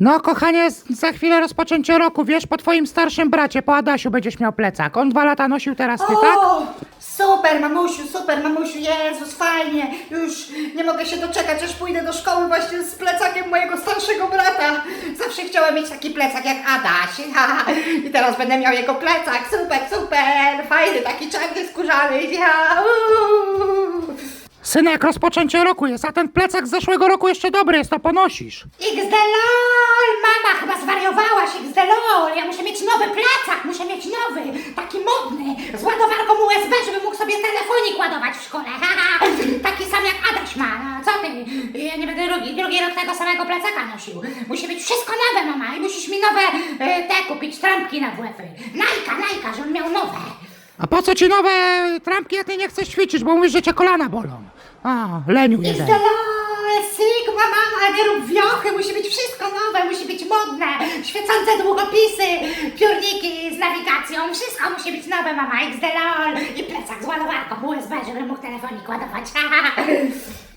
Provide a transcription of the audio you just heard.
No, kochanie, za chwilę rozpoczęcie roku, wiesz, po twoim starszym bracie, po Adasiu będziesz miał plecak. On dwa lata nosił teraz ty, tak? O, super mamusiu, super mamusiu, Jezus, fajnie. Już nie mogę się doczekać, aż pójdę do szkoły właśnie z plecakiem mojego starszego brata. Zawsze chciałem mieć taki plecak jak Adaś. I teraz będę miał jego plecak, super, super, fajny, taki czarny, skórzany. Ja. Synek, rozpoczęcie roku jest, a ten plecak z zeszłego roku jeszcze dobry jest, to ponosisz. XD-LOL! Mama chyba zwariowałaś, XD-LOL! Ja muszę mieć nowy plecak, muszę mieć nowy, taki modny, z ładowarką USB, żeby mógł sobie telefonik ładować w szkole. Haha, taki sam jak Adaś ma. No, co ty? Ja nie będę drugi, drugi rok tego samego plecaka nosił. Musi być wszystko nowe, mama, i musisz mi nowe e, te kupić, trampki na WF-y. Najka, najka, żebym miał nowe. A po co ci nowe trampki, jak ty nie chcesz ćwiczyć, bo mówisz, że cię kolana bolą. A, leniu jeden. XD-LOL, Sigma, mama, nie rób wiochy, musi być wszystko nowe, musi być modne, świecące długopisy, piórniki z nawigacją, wszystko musi być nowe, mama, XD-LOL i plecak z ładowarką USB, żebym mógł telefonik ładować.